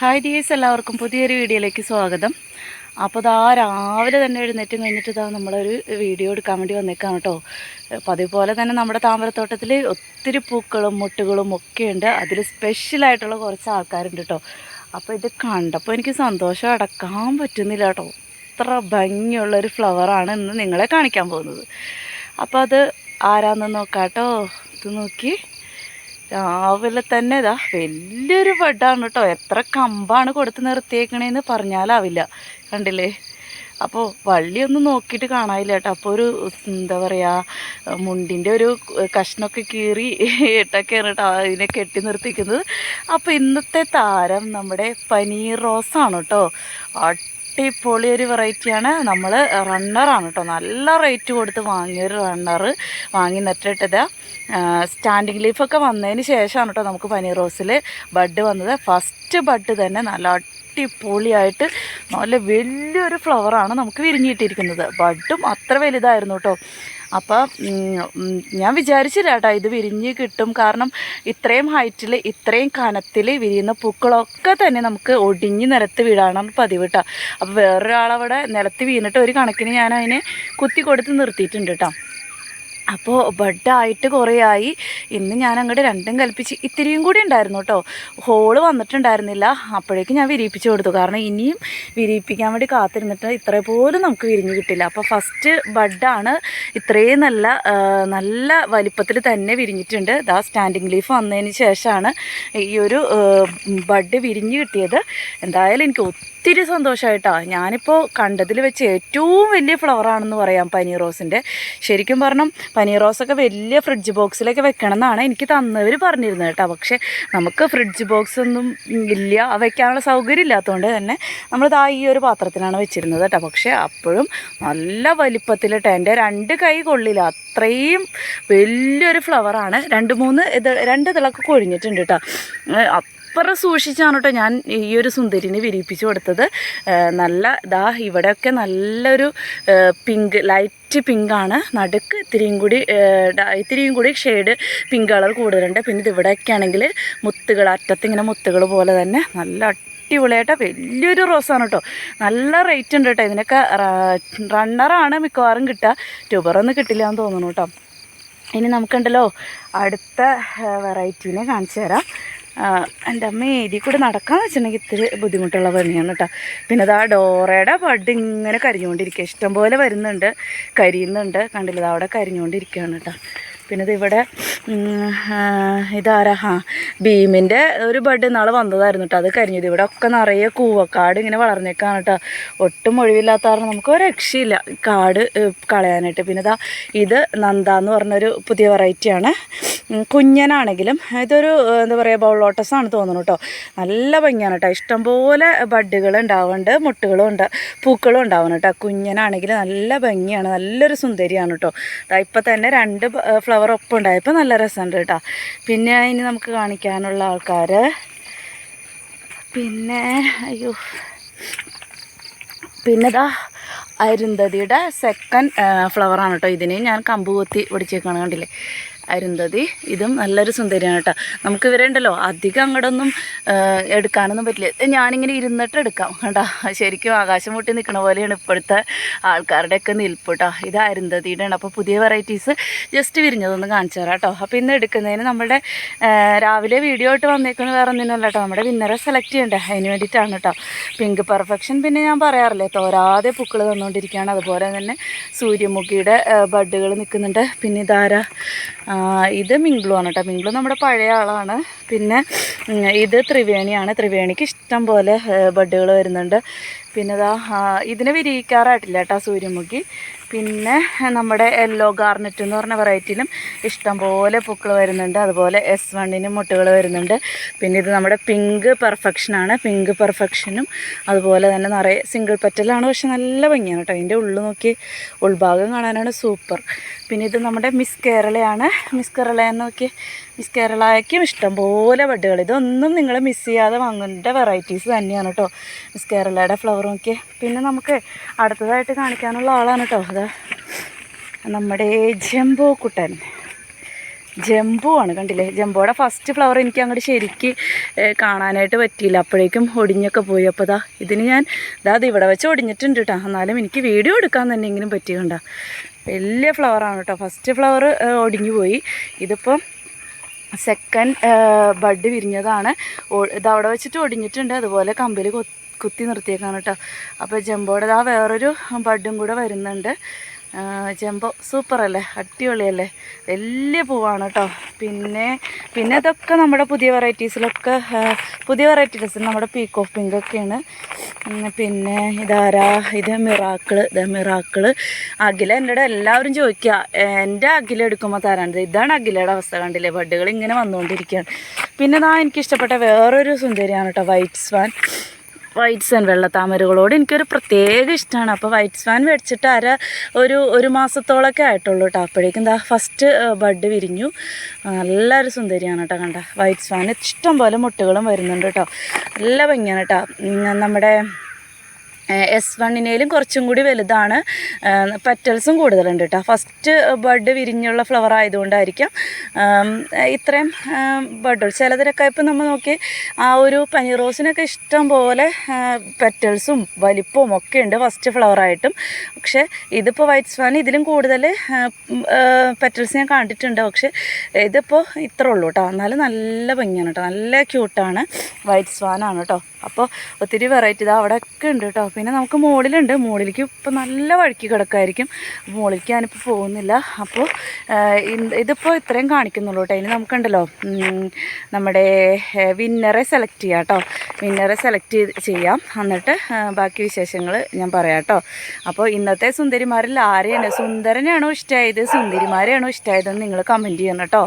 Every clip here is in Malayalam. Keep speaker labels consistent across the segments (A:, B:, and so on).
A: ഹായ് ഡിയേഴ്സ് എല്ലാവർക്കും പുതിയൊരു വീഡിയോയിലേക്ക് സ്വാഗതം. അപ്പോൾ ഇതാ രാവിലെ തന്നെ എഴുന്നേറ്റ് കഴിഞ്ഞിട്ട് ഇതാ നമ്മളൊരു വീഡിയോ എടുക്കാൻ വേണ്ടി വന്നേക്കാം കേട്ടോ. അപ്പോൾ അതേപോലെ തന്നെ നമ്മുടെ താമരത്തോട്ടത്തിൽ ഒത്തിരി പൂക്കളും മുട്ടുകളും ഒക്കെ ഉണ്ട്. അതിൽ സ്പെഷ്യലായിട്ടുള്ള കുറച്ച് ആൾക്കാരുണ്ട് കേട്ടോ. അപ്പോൾ ഇത് കണ്ടപ്പോൾ എനിക്ക് സന്തോഷം. അടക്കാൻ പറ്റുന്നില്ല കേട്ടോ. അത്ര ഭംഗിയുള്ളൊരു ഫ്ലവറാണ് ഇന്ന് നിങ്ങളെ കാണിക്കാൻ പോകുന്നത്. അപ്പോൾ അത് ആരാന്ന് നോക്കാം കേട്ടോ ഇത് നോക്കി. രാവിലെ തന്നെ ഇതാ വലിയൊരു ബെഡാണ് കേട്ടോ. എത്ര കമ്പാണ് കൊടുത്ത് നിർത്തിയേക്കണേന്ന് പറഞ്ഞാലാവില്ല. കണ്ടില്ലേ? അപ്പോൾ വള്ളിയൊന്നും നോക്കിയിട്ട് കാണാനില്ല കേട്ടോ. അപ്പോൾ ഒരു എന്താ പറയുക മുണ്ടിന്റെ ഒരു കഷ്ണമൊക്കെ കീറി ഇട്ടൊക്കെയാണ് കേട്ടോ അതിനെ കെട്ടി നിർത്തിക്കുന്നത്. അപ്പോൾ ഇന്നത്തെ താരം നമ്മുടെ പനീർ റോസാണ് കേട്ടോ. അടിപൊളി ഒരു വെറൈറ്റിയാണ്. നമ്മൾ റണ്ണറാണ് കേട്ടോ നല്ല റേറ്റ് കൊടുത്ത് വാങ്ങിയൊരു റണ്ണർ വാങ്ങി നട്ടിട്ടത് സ്റ്റാൻഡിങ് ലീഫൊക്കെ വന്നതിന് ശേഷമാണ് കേട്ടോ നമുക്ക് പനീർ റോസിൽ ബഡ് വന്നത്. ഫസ്റ്റ് ബഡ് തന്നെ നല്ല അടിപൊളിയായിട്ട് നല്ല വലിയൊരു ഫ്ലവറാണ് നമുക്ക് വിരിഞ്ഞിട്ടിരിക്കുന്നത്. ബഡും അത്ര വലുതായിരുന്നു കേട്ടോ അപ്പം ഞാൻ വിചാരിച്ചില്ല കേട്ടോ ഇത് വിരിഞ്ഞ് കിട്ടും. കാരണം ഇത്രയും ഹൈറ്റിൽ ഇത്രയും കനത്തിൽ വിരിയുന്ന പൂക്കളൊക്കെ തന്നെ നമുക്ക് ഒടിഞ്ഞ് നിലത്ത് വീഴാണ് പതിവ് കേട്ടോ അപ്പോൾ വേറൊരാളവിടെ നിലത്ത് വീണിട്ട് ഒരു കണക്കിന് ഞാൻ അതിനെ കുത്തി കൊടുത്ത് നിർത്തിയിട്ടുണ്ട് കേട്ടോ അപ്പോൾ ബഡായിട്ട് കുറേ ആയി ഇന്ന് ഞാൻ അങ്ങോട്ട് രണ്ടും കൽപ്പിച്ച് ഇത്തിരിയും കൂടി ഉണ്ടായിരുന്നു കേട്ടോ ഹോൾ വന്നിട്ടുണ്ടായിരുന്നില്ല. അപ്പോഴേക്കും ഞാൻ വിരിയിപ്പിച്ച് കൊടുത്തു. കാരണം ഇനിയും വിരിയിപ്പിക്കാൻ വേണ്ടി കാത്തിരുന്നിട്ട് ഇത്രേ പോലും നമുക്ക് വിരിഞ്ഞ് കിട്ടില്ല. അപ്പോൾ ഫസ്റ്റ് ബഡാണ് ഇത്രയും നല്ല നല്ല വലിപ്പത്തിൽ തന്നെ വിരിഞ്ഞിട്ടുണ്ട്. ഇതാ സ്റ്റാൻഡിങ് ലീഫ് വന്നതിന് ശേഷമാണ് ഈ ഒരു ബഡ് വിരിഞ്ഞ് കിട്ടിയത്. എന്തായാലും എനിക്ക് ഒത്തിരി സന്തോഷമായിട്ടാണ് ഞാനിപ്പോൾ കണ്ടതിൽ വെച്ച് ഏറ്റവും വലിയ ഫ്ലവറാണെന്ന് പറയാം പനി റോസിന്റെ ശരിക്കും പറഞ്ഞാൽ പനി റോസൊക്കെ വലിയ ഫ്രിഡ്ജ് ബോക്സിലൊക്കെ വെക്കണം എന്നാണ് എനിക്ക് തന്നവർ പറഞ്ഞിരുന്നത് കേട്ടോ. പക്ഷേ നമുക്ക് ഫ്രിഡ്ജ് ബോക്സ് ഒന്നും ഇല്ല. വയ്ക്കാനുള്ള സൗകര്യം ഇല്ലാത്തതുകൊണ്ട് തന്നെ നമ്മൾ നമ്മളിതാ ഈ ഒരു പാത്രത്തിലാണ് വെച്ചിരുന്നത് കേട്ടോ. പക്ഷേ അപ്പോഴും നല്ല വലിപ്പത്തിലിട്ട് എന്റെ രണ്ട് കൈ കൊള്ളില്ല. അത്രയും വലിയൊരു ഫ്ലവറാണ് രണ്ട് മൂന്ന് ഇത് രണ്ട് ഇതിളൊക്കെ കൊഴിഞ്ഞിട്ടുണ്ട് കേട്ടോ അപ്പുറം സൂക്ഷിച്ചാണ് കേട്ടോ ഞാൻ ഈ ഒരു സുന്ദരിനെ വിരിയിപ്പിച്ചു കൊടുത്തത്. നല്ല ഇതാ ഇവിടെയൊക്കെ നല്ലൊരു പിങ്ക് ലൈറ്റ് പിങ്കാണ് നടുക്ക് ഇത്തിരിയും കൂടി ഇത്തിരിയും കൂടി ഷെയ്ഡ് പിങ്ക് കളർ കൂടുതലുണ്ട്. പിന്നെ ഇത് ഇവിടെയൊക്കെ ആണെങ്കിൽ മുത്തുകൾ അറ്റത്ത് ഇങ്ങനെ മുത്തുകൾ പോലെ തന്നെ നല്ല അടിപൊളിയായിട്ട് വലിയൊരു റോസാണ് കേട്ടോ നല്ല റേറ്റ് ഉണ്ട് കേട്ടോ ഇതിനൊക്കെ റണ്ണറാണ് മിക്കവാറും കിട്ടുക. ട്യൂബറൊന്നും കിട്ടില്ല എന്ന് തോന്നുന്നു കേട്ടോ. ഇനി നമുക്കുണ്ടല്ലോ അടുത്ത വെറൈറ്റീനെ കാണിച്ചു തരാം. എന്റെ അമ്മ ഇതിൽ കൂടെ നടക്കാന്ന് വെച്ചിട്ടുണ്ടെങ്കിൽ ഇത്തിരി ബുദ്ധിമുട്ടുള്ള പണിയാണ് കേട്ടോ പിന്നെ ഇതാ ഡോറയുടെ ബഡ് ഇങ്ങനെ കരിഞ്ഞുകൊണ്ടിരിക്കുക. ഇഷ്ടംപോലെ വരുന്നുണ്ട് കരിയുന്നുണ്ട്. കണ്ടില്ല അവിടെ കരിഞ്ഞുകൊണ്ടിരിക്കുകയാണ് കേട്ടോ പിന്നെ ഇത് ഇവിടെ ഇതാരാ? ആ ഭീമിന്റെ ഒരു ബഡ് നാളെ വന്നതായിരുന്നു കേട്ടോ അത് കരിഞ്ഞത് ഇവിടെ ഒക്കെ നിറയെ കൂവക്കാട് ഇങ്ങനെ വളർന്നേക്കാണ് കേട്ടോ ഒട്ടും ഒഴിവില്ലാത്ത കാരണം നമുക്ക് ഒരു രക്ഷയില്ല കാട് കളയാനായിട്ട്. പിന്നെ ഇതാ ഇത് നന്ദ എന്ന് പറഞ്ഞൊരു പുതിയ വെറൈറ്റിയാണ് കുഞ്ഞനാണെങ്കിലും ഇതൊരു എന്താ പറയുക ആണ് തോന്നുന്നു കേട്ടോ നല്ല ഭംഗിയാണ് കേട്ടോ ഇഷ്ടംപോലെ ബഡുകൾ ഉണ്ടാവുന്നുണ്ട് മുട്ടുകളും ഉണ്ട് പൂക്കളും ഉണ്ടാവുന്നു കേട്ടോ കുഞ്ഞനാണെങ്കിൽ നല്ല ഭംഗിയാണ് നല്ലൊരു സുന്ദരിയാണ് കേട്ടോ ഇപ്പം തന്നെ രണ്ട് ഫ്ലവർ ഒപ്പം ഉണ്ടായപ്പോൾ നല്ല രസമുണ്ട് കേട്ടോ. പിന്നെ ഇനി നമുക്ക് കാണിക്കാനുള്ള ആൾക്കാർ പിന്നെ അയ്യോ. പിന്നെ ദാ അരുന്ധതിയുടെ സെക്കൻഡ് ഫ്ലവറാണ് കേട്ടോ ഇതിന്. ഞാൻ കമ്പ് കൊത്തി പിടിച്ചേക്കാണ് കണ്ടില്ലേ? അരുന്ധതി. ഇതും നല്ലൊരു സുന്ദരിയാണ് കേട്ടോ. നമുക്ക് ഇവരുണ്ടല്ലോ അധികം അങ്ങോട്ടൊന്നും എടുക്കാനൊന്നും പറ്റില്ല. ഞാനിങ്ങനെ ഇരുന്നിട്ട് എടുക്കാം കേട്ടോ. ശരിക്കും ആകാശം മുട്ടി നിൽക്കണ പോലെയാണ് ഇപ്പോഴത്തെ ആൾക്കാരുടെയൊക്കെ നിൽപ്പ് കേട്ടോ. ഇത് അരുന്ധതിയുടെ ആണ് അപ്പോൾ പുതിയ വെറൈറ്റീസ് ജസ്റ്റ് വിരിഞ്ഞതൊന്ന് കാണിച്ചു തരാം കേട്ടോ. അപ്പോൾ ഇന്ന് എടുക്കുന്നതിന് നമ്മുടെ രാവിലെ വീഡിയോ ആയിട്ട് വന്നേക്കുന്നത് വേറെ ഒന്നിനല്ല കേട്ടോ. നമ്മുടെ വിന്നറെ സെലക്ട് ചെയ്യണ്ടേ. അതിന് വേണ്ടിയിട്ടാണ് കേട്ടോ. പിങ്ക് പെർഫെക്ഷൻ പിന്നെ ഞാൻ പറയാറില്ലേ തോരാതെ പൂക്കൾ തന്നുകൊണ്ടിരിക്കുകയാണ്. അതുപോലെ തന്നെ സൂര്യമുഖിയുടെ ബഡുകൾ നിൽക്കുന്നുണ്ട്. പിന്നെ ഇതാരാ? ഇത് മിംഗ്ലു ആണ് കേട്ടോ മിംഗ്ലു നമ്മുടെ പഴയ ആളാണ്. പിന്നെ ഇത് ത്രിവേണിയാണ്. ത്രിവേണിക്ക് ഇഷ്ടം പോലെ ബഡ്ഡുകൾ വരുന്നുണ്ട്. പിന്നെ ഇതാ ഇതിനെ വിരിയിക്കാറായിട്ടില്ല കേട്ടോ സൂര്യമുഖി. പിന്നെ നമ്മുടെ യെല്ലോ ഗാർണറ്റ് എന്ന് പറഞ്ഞ വെറൈറ്റിയിലും ഇഷ്ടംപോലെ പൂക്കൾ വരുന്നുണ്ട്. അതുപോലെ എസ് വണ്ണിനും മുട്ടുകൾ വരുന്നുണ്ട്. പിന്നെ ഇത് നമ്മുടെ പിങ്ക് പെർഫെക്ഷനാണ് പിങ്ക് പെർഫെക്ഷനും അതുപോലെ തന്നെ നിറയെ സിംഗിൾ പെറ്റലാണ്. പക്ഷെ നല്ല ഭംഗിയാണ് കേട്ടോ. അതിന്റെ ഉള്ളു നോക്കി ഉൾഭാഗം കാണാനാണ് സൂപ്പർ. പിന്നെ ഇത് നമ്മുടെ മിസ് കേരളയാണ്. മിസ് കേരള നോക്കി മിസ് കേരളയ്ക്കും ഇഷ്ടംപോലെ ബഡുകൾ ഇതൊന്നും നിങ്ങൾ മിസ് ചെയ്യാതെ വാങ്ങേണ്ട വെറൈറ്റീസ് തന്നെയാണ് കേട്ടോ. മിസ് കേരളയുടെ ഫ്ലവർ നോക്കി പിന്നെ നമുക്ക് അടുത്തതായിട്ട് കാണിക്കാനുള്ള ആളാണ് കേട്ടോ അത്. നമ്മുടെ ജംബോ കുട്ടൻ. ജംബു ആണ് കണ്ടില്ലേ? ജംബോയുടെ ഫസ്റ്റ് ഫ്ലവർ എനിക്ക് അങ്ങോട്ട് ശരിക്ക് കാണാനായിട്ട് പറ്റിയില്ല. അപ്പോഴേക്കും ഒടിഞ്ഞൊക്കെ പോയി. അപ്പോൾ ദാ ഇതിന് ഞാൻ ഇതാ ഇവിടെ വെച്ച് ഒടിഞ്ഞിട്ടുണ്ട് കേട്ടോ എന്നാലും എനിക്ക് വീഡിയോ എടുക്കാൻ തന്നെ എങ്കിലും പറ്റിയുണ്ട വലിയ ഫ്ലവറാണ് കേട്ടോ ഫസ്റ്റ് ഫ്ലവർ ഒടിഞ്ഞു പോയി. ഇതിപ്പം സെക്കൻഡ് ബഡ് വിരിഞ്ഞതാണ്. ഇതവിടെ വെച്ചിട്ട് ഒടിഞ്ഞിട്ടുണ്ട്. അതുപോലെ കമ്പിൽ കുത്തി നിർത്തിയേക്കാണ് കേട്ടോ അപ്പോൾ ജമ്പോടെ ആ വേറൊരു ബഡും കൂടെ വരുന്നുണ്ട്. ജംബോ സൂപ്പർ അല്ലേ? അടിപൊളിയല്ലേ? വലിയ പൂവാണ് കേട്ടോ പിന്നെ പിന്നെ ഇതൊക്കെ നമ്മുടെ പുതിയ വെറൈറ്റീസിലൊക്കെ പുതിയ വെറൈറ്റീസ് നമ്മുടെ പീക്ക് ഓഫ് പിങ്ക് ഒക്കെയാണ്. പിന്നെ ഇതാരാ? ഇത് മിറാക്കിൾ. ഇത് മിറാക്കിൾ. അഖില എന്റെ എല്ലാവരും ചോദിക്കുക എന്റെ അഖില എടുക്കുമ്പോൾ തരാണ്ട് ഇതാണ് അഖിലയുടെ അവസ്ഥ കണ്ടില്ലേ? ബഡുകൾ ഇങ്ങനെ വന്നുകൊണ്ടിരിക്കുകയാണ്. പിന്നെ ഇതാ എനിക്ക് ഇഷ്ടപ്പെട്ട വേറൊരു സുന്ദരിയാണ് കേട്ടോ വൈറ്റ് സ്വാൻ വൈറ്റ് സ്വാൻ വെള്ളത്താമരകളോട് എനിക്കൊരു പ്രത്യേക ഇഷ്ടമാണ് അപ്പോൾ വൈറ്റ് സ്വാൻ മേടിച്ചിട്ട് അര ഒരു ഒരു മാസത്തോളമൊക്കെ ആയിട്ടുള്ളൂ കേട്ടോ അപ്പോഴേക്കും എന്താ ഫസ്റ്റ് ബഡ് വിരിഞ്ഞു. നല്ലൊരു സുന്ദരിയാണ് കേട്ടോ കണ്ട. വൈറ്റ് സ്വാൻ ഇഷ്ടം പോലെ മുട്ടുകളും വരുന്നുണ്ട് കേട്ടോ നല്ല ഭംഗിയാണ് കേട്ടോ നമ്മുടെ എസ് വണ്ണിനേലും കുറച്ചും കൂടി വലുതാണ്. പെറ്റൽസും കൂടുതലുണ്ട് കേട്ടോ ഫസ്റ്റ് ബഡ് വിരിഞ്ഞുള്ള ഫ്ലവർ ആയതുകൊണ്ടായിരിക്കാം. ഇത്രയും ബഡ് ചിലതിനൊക്കെ ഇപ്പം നമ്മൾ നോക്കി ആ ഒരു പനി റോസിനൊക്കെ ഇഷ്ടം പോലെ പെറ്റൽസും വലിപ്പവും ഒക്കെ ഉണ്ട് ഫസ്റ്റ് ഫ്ലവറായിട്ടും പക്ഷേ ഇതിപ്പോൾ വൈറ്റ് സ്വാൻ ഇതിലും കൂടുതൽ പെറ്റൽസ് ഞാൻ കണ്ടിട്ടുണ്ട്. പക്ഷേ ഇതിപ്പോൾ ഇത്ര ഉള്ളൂ കേട്ടോ എന്നാലും നല്ല ഭംഗിയാണ് കേട്ടോ നല്ല ക്യൂട്ടാണ് വൈറ്റ് സ്വാനാണ് കേട്ടോ അപ്പോൾ ഒത്തിരി വെറൈറ്റി ഇതാ. അവിടെ ഒക്കെ ഉണ്ട് കേട്ടോ പിന്നെ നമുക്ക് മുകളിലുണ്ട് മുകളിലേക്ക് ഇപ്പോൾ നല്ല വഴുക്കി കിടക്കായിരിക്കും മുകളിലേക്ക് ഞാനിപ്പോൾ പോകുന്നില്ല. അപ്പോൾ ഇതിപ്പോൾ ഇത്രയും കാണിക്കുന്നുള്ളൂ കേട്ടോ. ഇനി നമുക്കുണ്ടല്ലോ നമ്മുടെ വിന്നറെ സെലക്ട് ചെയ്യാം കേട്ടോ. വിന്നറെ സെലക്ട് ചെയ്യാം. എന്നിട്ട് ബാക്കി വിശേഷങ്ങൾ ഞാൻ പറയാം കേട്ടോ. അപ്പോൾ ഇന്നത്തെ സുന്ദരിമാരിൽ ആരെയാണ്? സുന്ദരനെയാണോ ഇഷ്ടമായത്? സുന്ദരിമാരെയാണോ ഇഷ്ടമായതെന്ന് നിങ്ങൾ കമന്റ് ചെയ്യണം കേട്ടോ.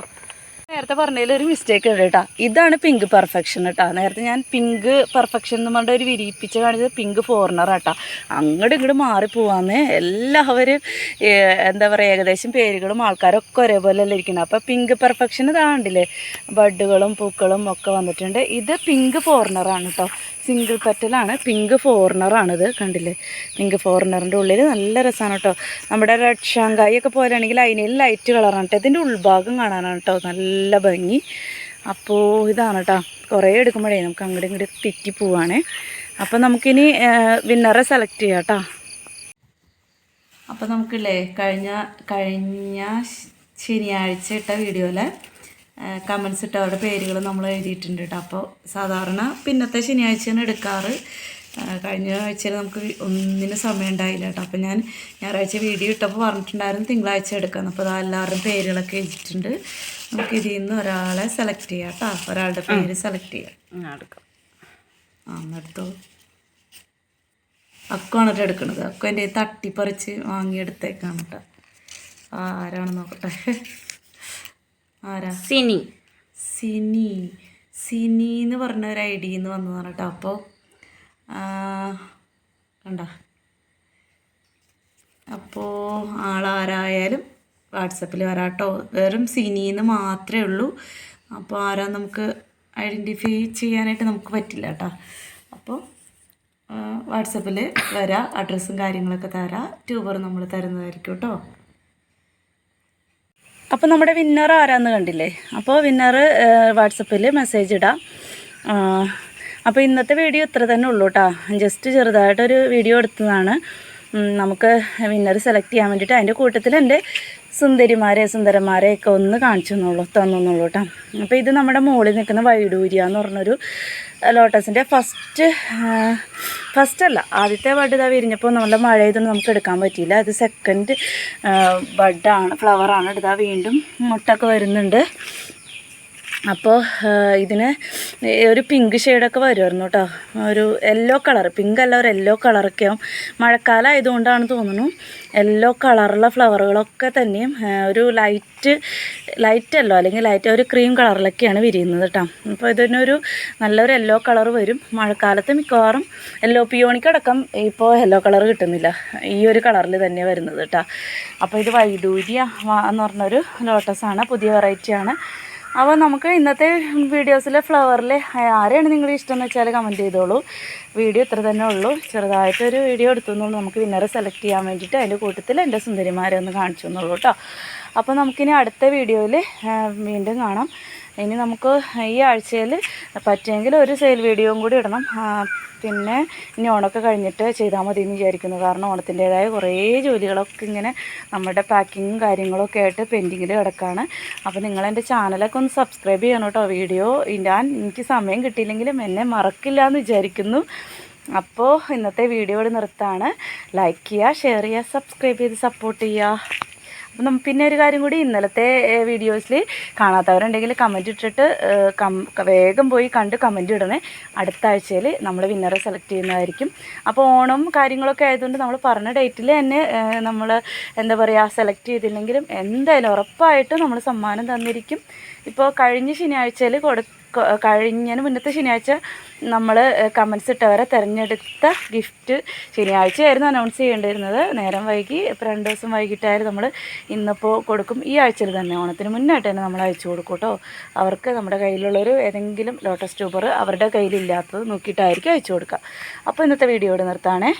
A: നേരത്തെ പറഞ്ഞതിൽ ഒരു മിസ്റ്റേക്ക് ഉണ്ട് കേട്ടോ. ഇതാണ് പിങ്ക് പെർഫെക്ഷൻ കേട്ടോ നേരത്തെ ഞാൻ പിങ്ക് പെർഫെക്ഷൻ എന്ന് പറഞ്ഞ ഒരു വിരിയിപ്പിച്ച് കാണിച്ചത് പിങ്ക് ഫോറിനർ കേട്ടോ അങ്ങോട്ട് ഇങ്ങോട്ട് മാറിപ്പോവാന്ന് എല്ലാവരും എന്താ പറയുക ഏകദേശം പേരുകളും ആൾക്കാരൊക്കെ ഒരേപോലെ അല്ലേ ഇരിക്കുന്നത് അപ്പോൾ പിങ്ക് പെർഫെക്ഷൻ ഇതാണ്ടില്ലേ ബഡുകളും പൂക്കളും ഒക്കെ വന്നിട്ടുണ്ട്. ഇത് പിങ്ക് ഫോറിനറാണ് കേട്ടോ സിംഗിൾ പെറ്റലാണ് പിങ്ക് ഫോറിനറാണിത് കണ്ടില്ലേ? പിങ്ക് ഫോറിനറിന്റെ ഉള്ളിൽ നല്ല രസമാണ് കേട്ടോ നമ്മുടെ റെഡ് ഷാങ്കായി ഒക്കെ പോലെയാണെങ്കിൽ അതിനേലും ലൈറ്റ് കളറാണ് കേട്ടോ ഇതിന്റെ ഉൾഭാഗം കാണാനാണ് കേട്ടോ നല്ല ഭംഗി. അപ്പോൾ ഇതാണ് കേട്ടോ കുറേ എടുക്കുമ്പോഴേ നമുക്ക് അങ്ങോട്ട് ഇങ്ങോട്ട് തെറ്റി പോവാണേ. അപ്പോൾ നമുക്കിനി വിന്നറെ സെലക്ട് ചെയ്യാം കേട്ടോ അപ്പോൾ നമുക്കില്ലേ കഴിഞ്ഞ കഴിഞ്ഞ ശനിയാഴ്ച ഇട്ട വീഡിയോയിൽ കമൻസ് ഇട്ട് അവരുടെ പേരുകൾ നമ്മൾ എഴുതിയിട്ടുണ്ട് കേട്ടോ അപ്പോൾ സാധാരണ പിന്നത്തെ ശനിയാഴ്ചയാണ് എടുക്കാറ്. കഴിഞ്ഞ ആഴ്ചയിൽ നമുക്ക് ഒന്നിനും സമയം ഉണ്ടായില്ല കേട്ടോ അപ്പോൾ ഞാൻ ഞായറാഴ്ച വീഡിയോ ഇട്ടപ്പോൾ പറഞ്ഞിട്ടുണ്ടായിരുന്നു തിങ്കളാഴ്ച എടുക്കാമെന്ന് അപ്പോൾ അത് എല്ലാവരുടെയും പേരുകളൊക്കെ എഴുതിയിട്ടുണ്ട്. നമുക്ക് ഇതിൽ നിന്ന് ഒരാളെ സെലക്ട് ചെയ്യാം കേട്ടോ ഒരാളുടെ പേര് സെലക്ട് ചെയ്യാം. എടുക്കാം. ആ എന്നെടുത്തോ അക്കുവാണ് കേട്ടോ എടുക്കണത് അക്കു എന്റെ തട്ടിപ്പറിച്ച് വാങ്ങിയെടുത്തേക്കാണ് കേട്ടോ ആരാണെന്ന് നോക്കട്ടെ. ആരാ?
B: സിനി.
A: സിനി. സിനി എന്ന് പറഞ്ഞ ഒരു ഐ ഡിന്ന് വന്നതാണ് കേട്ടോ. അപ്പോൾ കണ്ട. അപ്പോൾ ആളാരായാലും വാട്സപ്പിൽ വരാട്ടോ വെറും സിനിന്ന് മാത്രമേ ഉള്ളൂ. അപ്പോൾ ആരാ നമുക്ക് ഐഡന്റിഫൈ ചെയ്യാനായിട്ട് നമുക്ക് പറ്റില്ല കേട്ടോ. അപ്പോൾ വാട്സപ്പിൽ വരാം. അഡ്രസ്സും കാര്യങ്ങളൊക്കെ തരാം. ട്യൂബർ നമ്മൾ തരുന്നതായിരിക്കും കേട്ടോ. അപ്പോൾ നമ്മുടെ വിന്നർ ആരാന്ന് കണ്ടില്ലേ? അപ്പോൾ വിന്നർ വാട്സപ്പിൽ മെസ്സേജ് ഇടാം. അപ്പോൾ ഇന്നത്തെ വീഡിയോ ഇത്ര തന്നെ ഉള്ളൂ കേട്ടോ ജസ്റ്റ് ചെറുതായിട്ടൊരു വീഡിയോ എടുത്തതാണ്. നമുക്ക് വിന്നർ സെലക്ട് ചെയ്യാൻ വേണ്ടിയിട്ട് അതിന്റെ കൂട്ടത്തിൽ എന്റെ സുന്ദരിമാരെ സുന്ദരന്മാരെ ഒക്കെ ഒന്ന് കാണിച്ചു തന്നുള്ളൂ തന്നുള്ളൂ കേട്ടോ അപ്പോൾ ഇത് നമ്മുടെ മുകളിൽ നിൽക്കുന്ന വൈഡൂരിയ എന്ന് പറഞ്ഞൊരു ലോട്ടസിന്റെ ഫസ്റ്റ് ഫസ്റ്റ് അല്ല ആദ്യത്തെ ബഡ് ഇതാ വിരിഞ്ഞപ്പോൾ നല്ല മഴ ഇതൊന്നും നമുക്ക് എടുക്കാൻ പറ്റിയില്ല. അത് സെക്കൻഡ് ബഡാണ് ഫ്ലവറാണ് ഇതാ വീണ്ടും മുട്ടൊക്കെ വരുന്നുണ്ട്. അപ്പോൾ ഇതിന് ഒരു പിങ്ക് ഷെയ്ഡൊക്കെ വരുമായിരുന്നു കേട്ടോ ഒരു യെല്ലോ കളർ പിങ്ക് അല്ല ഒരു യെല്ലോ കളറൊക്കെ ആവും. മഴക്കാലം ആയതുകൊണ്ടാണ് തോന്നുന്നു യെല്ലോ കളറുള്ള ഫ്ലവറുകളൊക്കെ തന്നെയും ഒരു ലൈറ്റ് ലൈറ്റ് അല്ലോ അല്ലെങ്കിൽ ലൈറ്റ് ഒരു ക്രീം കളറിലൊക്കെയാണ് വിരിയുന്നത് കേട്ടോ അപ്പോൾ ഇതിനൊരു നല്ലൊരു യെല്ലോ കളർ വരും. മഴക്കാലത്ത് മിക്കവാറും യെല്ലോ പിയോണിക്കടക്കം ഇപ്പോൾ യെല്ലോ കളർ കിട്ടുന്നില്ല. ഈ ഒരു കളറിൽ തന്നെ വരുന്നത് കേട്ടോ അപ്പോൾ ഇത് വൈഡൂര്യ വ- എന്ന് പറഞ്ഞൊരു ലോട്ടസാണ് പുതിയ വെറൈറ്റിയാണ് അപ്പോൾ നമുക്ക് ഇന്നത്തെ വീഡിയോസിലെ ഫ്ലവറിൽ ആരെയാണ് നിങ്ങളുടെ ഇഷ്ടം എന്ന് വെച്ചാൽ കമന്റ് ചെയ്തോളൂ. വീഡിയോ ഇത്ര തന്നെ ഉള്ളൂ. ചെറുതായിട്ടൊരു വീഡിയോ എടുത്തു എന്നുള്ളൂ നമുക്ക് വിന്നറെ സെലക്ട് ചെയ്യാൻ വേണ്ടിയിട്ട് അതിന്റെ കൂട്ടത്തിൽ എന്റെ സുന്ദരിമാരെ ഒന്ന് കാണിച്ചു എന്നുള്ളൂ കേട്ടോ. അപ്പോൾ നമുക്കിനി അടുത്ത വീഡിയോയിൽ വീണ്ടും കാണാം. ഇനി നമുക്ക് ഈ ആഴ്ചയിൽ പറ്റുമെങ്കിൽ ഒരു സെയിൽ വീഡിയോയും കൂടി ഇടണം. പിന്നെ ഇനി ഓണമൊക്കെ കഴിഞ്ഞിട്ട് ചെയ്താൽ മതി എന്ന് വിചാരിക്കുന്നു. കാരണം ഓണത്തിന്റേതായ കുറേ ജോലികളൊക്കെ ഇങ്ങനെ നമ്മുടെ പാക്കിങ്ങും കാര്യങ്ങളൊക്കെ ആയിട്ട് പെൻഡിങ്ങിൽ കിടക്കുകയാണ് അപ്പോൾ നിങ്ങൾ എന്റെ ചാനലൊക്കെ ഒന്ന് സബ്സ്ക്രൈബ് ചെയ്യണം കേട്ടോ. വീഡിയോ ഞാൻ എനിക്ക് സമയം കിട്ടിയില്ലെങ്കിലും എന്നെ മറക്കില്ല എന്ന് വിചാരിക്കുന്നു. അപ്പോൾ ഇന്നത്തെ വീഡിയോ നിർത്താണ്. ലൈക്ക് ചെയ്യുക ഷെയർ ചെയ്യുക സബ്സ്ക്രൈബ് ചെയ്ത് സപ്പോർട്ട് ചെയ്യുക. അപ്പം പിന്നെ ഒരു കാര്യം കൂടി ഇന്നലത്തെ വീഡിയോസിൽ കാണാത്തവരുണ്ടെങ്കിൽ കമന്റ് ഇട്ടിട്ട് വേഗം പോയി കണ്ട് കമന്റ് ഇടണേ. അടുത്ത ആഴ്ചയിൽ നമ്മൾ വിന്നറെ സെലക്ട് ചെയ്യുന്നതായിരിക്കും. അപ്പോൾ ഓണം കാര്യങ്ങളൊക്കെ ആയതുകൊണ്ട് നമ്മൾ പറഞ്ഞ ഡേറ്റിൽ തന്നെ നമ്മൾ എന്താ പറയുക സെലക്ട് ചെയ്തില്ലെങ്കിലും എന്തായാലും ഉറപ്പായിട്ടും നമ്മൾ സമ്മാനം തന്നിരിക്കും. ഇപ്പോൾ കഴിഞ്ഞ ശനിയാഴ്ചയിൽ കൊടു കഴിഞ്ഞതിന് മുന്നത്തെ ശനിയാഴ്ച നമ്മൾ കമൻസ് ഇട്ടവരെ തിരഞ്ഞെടുത്ത ഗിഫ്റ്റ് ശനിയാഴ്ചയായിരുന്നു അനൗൺസ് ചെയ്യേണ്ടിയിരുന്നത്. നേരം വൈകി ഇപ്പോൾ രണ്ട് ദിവസം വൈകിട്ടായിരുന്നു നമ്മൾ ഇന്നിപ്പോൾ കൊടുക്കും. ഈ ആഴ്ചയിൽ തന്നെ ഓണത്തിന് മുന്നായിട്ട് തന്നെ നമ്മൾ അയച്ചു കൊടുക്കും കേട്ടോ അവർക്ക് നമ്മുടെ കയ്യിലുള്ളൊരു ഏതെങ്കിലും ലോട്ടസ് ട്യൂബർ അവരുടെ കയ്യിലില്ലാത്തത് നോക്കിയിട്ടായിരിക്കും അയച്ചു കൊടുക്കുക. അപ്പോൾ ഇന്നത്തെ വീഡിയോ ഇവിടെ നിർത്താണേ.